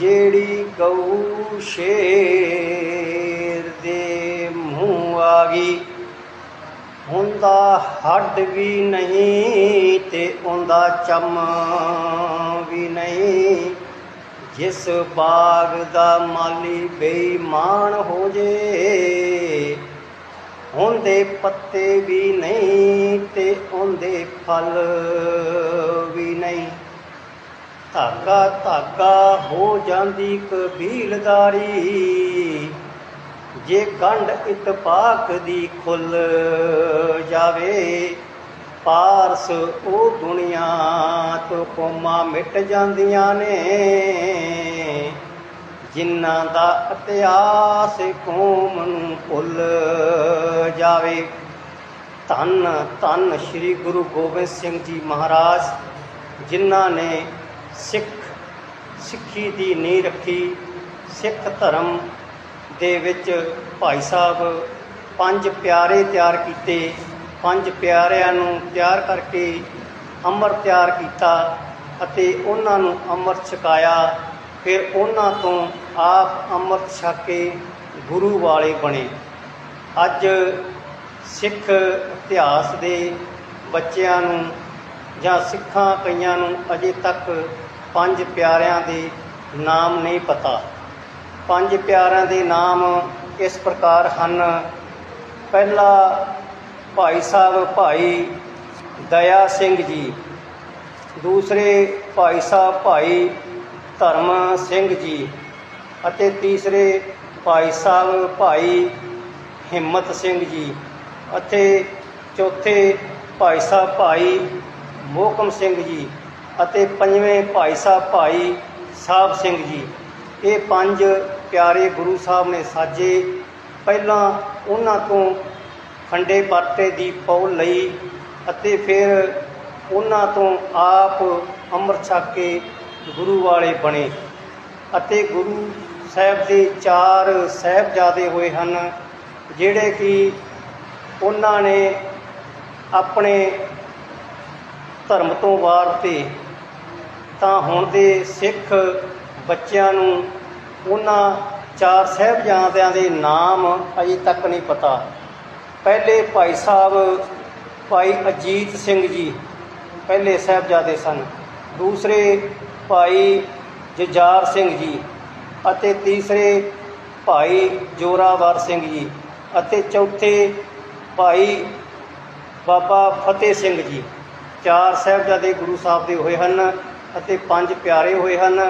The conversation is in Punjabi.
ਜਿਹੜੀ ਗਊ ਸ਼ੇਰ ਦੇ ਮੂੰਹ ਆ ਗਈ ਹੁੰਦਾ ਹੱਡ ਵੀ ਨਹੀਂ ਤੇ ਉਹਦਾ ਚਮ ਵੀ ਨਹੀਂ। ਜਿਸ ਬਾਗ ਦਾ ਮਾਲੀ ਬੇਈਮਾਨ ਹੋ ਜੇ, ਉਹਦੇ ਪੱਤੇ ਵੀ ਨਹੀਂ ਤੇ ਉਹਦੇ ਫਲ ਵੀ ਨਹੀਂ। ਧਾਗਾ ਧਾਗਾ ਹੋ ਜਾਂਦੀ ਕਬੀਲਦਾਰੀ ਜੇ ਗੰਢ ਇਤਪਾਕ ਦੀ ਖੁੱਲ ਜਾਵੇ, ਪਾਰਸ ਉਹ ਦੁਨੀਆ ਤੋਂ ਕੋਮਾ ਮਿਟ ਜਾਂਦੀਆਂ ਨੇ। ਜਿਨ੍ਹਾਂ ਦਾ ਇਤਿਹਾਸ ਕੌਮ ਨੂੰ ਭੁੱਲ ਜਾਵੇ। ਧੰਨ ਧੰਨ ਸ੍ਰੀ ਗੁਰੂ ਗੋਬਿੰਦ ਸਿੰਘ ਜੀ ਮਹਾਰਾਜ, ਜਿਨ੍ਹਾਂ ਨੇ ਸਿੱਖ, ਸਿੱਖੀ ਦੀ ਨੀਂਹ ਰੱਖੀ, ਸਿੱਖ ਧਰਮ ਦੇ ਵਿੱਚ ਭਾਈ ਸਾਹਿਬ ਪੰਜ ਪਿਆਰੇ ਤਿਆਰ ਕੀਤੇ, ਪੰਜ ਪਿਆਰਿਆਂ ਨੂੰ ਤਿਆਰ ਕਰਕੇ ਅੰਮ੍ਰਿਤ ਤਿਆਰ ਕੀਤਾ ਅਤੇ ਉਹਨਾਂ ਨੂੰ ਅੰਮ੍ਰਿਤ ਛਕਾਇਆ, ਫਿਰ ਉਹਨਾਂ ਤੋਂ ਆਪ ਅੰਮ੍ਰਿਤ ਛਕ ਕੇ ਗੁਰੂ ਵਾਲੇ ਬਣੇ। ਅੱਜ ਸਿੱਖ ਇਤਿਹਾਸ ਦੇ ਬੱਚਿਆਂ ਨੂੰ ਜਾਂ ਸਿੱਖਾਂ ਕਈਆਂ ਨੂੰ ਅਜੇ ਤੱਕ ਪੰਜ ਪਿਆਰਿਆਂ ਦੇ ਨਾਮ ਨਹੀਂ ਪਤਾ। ਪੰਜ ਪਿਆਰਿਆਂ ਦੇ ਨਾਮ ਇਸ ਪ੍ਰਕਾਰ ਹਨ। ਪਹਿਲਾ ਭਾਈ ਸਾਹਿਬ, ਭਾਈ ਦਇਆ ਸਿੰਘ ਜੀ। ਦੂਸਰੇ ਭਾਈ ਸਾਹਿਬ, ਭਾਈ ਧਰਮ ਸਿੰਘ ਜੀ। ਅਤੇ ਤੀਸਰੇ ਭਾਈ ਸਾਹਿਬ, ਭਾਈ ਹਿੰਮਤ ਸਿੰਘ ਜੀ। ਅਤੇ ਚੌਥੇ ਭਾਈ ਸਾਹਿਬ, ਭਾਈ ਮੋਹਕਮ ਸਿੰਘ ਜੀ। ਅਤੇ ਪੰਜਵੇਂ ਭਾਈ ਸਾਹਿਬ ਭਾਈ ਸਾਹਿਬ ਸਿੰਘ ਜੀ। ਇਹ ਪੰਜ ਪਿਆਰੇ ਗੁਰੂ ਸਾਹਿਬ ਨੇ ਸਾਜੇ। ਪਹਿਲਾਂ ਉਹਨਾਂ ਤੋਂ ਖੰਡੇ ਬਾਟੇ ਦੀ ਪੌਲ ਲਈ ਅਤੇ ਫਿਰ ਉਹਨਾਂ ਤੋਂ ਆਪ ਅੰਮ੍ਰਿਤ ਛਕ ਕੇ ਗੁਰੂ ਵਾਲੇ ਬਣੇ ਅਤੇ ਗੁਰੂ ਸਾਹਿਬ ਦੇ ਚਾਰ ਸਾਹਿਬਜ਼ਾਦੇ ਹੋਏ ਹਨ, ਜਿਹੜੇ ਕਿ ਉਹਨਾਂ ਨੇ ਆਪਣੇ ਧਰਮ ਤੋਂ ਵਾਰ ਤੇ ਤਾਂ ਹੁਣ ਦੇ ਸਿੱਖ ਬੱਚਿਆਂ ਨੂੰ ਉਹਨਾਂ ਚਾਰ ਸਾਹਿਬਜ਼ਾਦਿਆਂ ਦੇ ਨਾਮ ਅਜੇ ਤੱਕ ਨਹੀਂ ਪਤਾ। ਪਹਿਲੇ ਭਾਈ ਸਾਹਿਬ, ਭਾਈ ਅਜੀਤ ਸਿੰਘ ਜੀ ਪਹਿਲੇ ਸਾਹਿਬਜ਼ਾਦੇ ਸਨ। ਦੂਸਰੇ ਭਾਈ ਜਜਾਰ ਸਿੰਘ ਜੀ ਅਤੇ ਤੀਸਰੇ ਭਾਈ ਜੋਰਾਵਰ ਸਿੰਘ ਜੀ ਅਤੇ ਚੌਥੇ ਭਾਈ ਬਾਬਾ ਫਤਿਹ ਸਿੰਘ ਜੀ। ਚਾਰ ਸਾਹਿਬਜ਼ਾਦੇ ਗੁਰੂ ਸਾਹਿਬ ਦੇ ਹੋਏ ਹਨ। ਅਤੇ ਪੰਜ ਪਿਆਰੇ ਹੋਏ ਹਨ।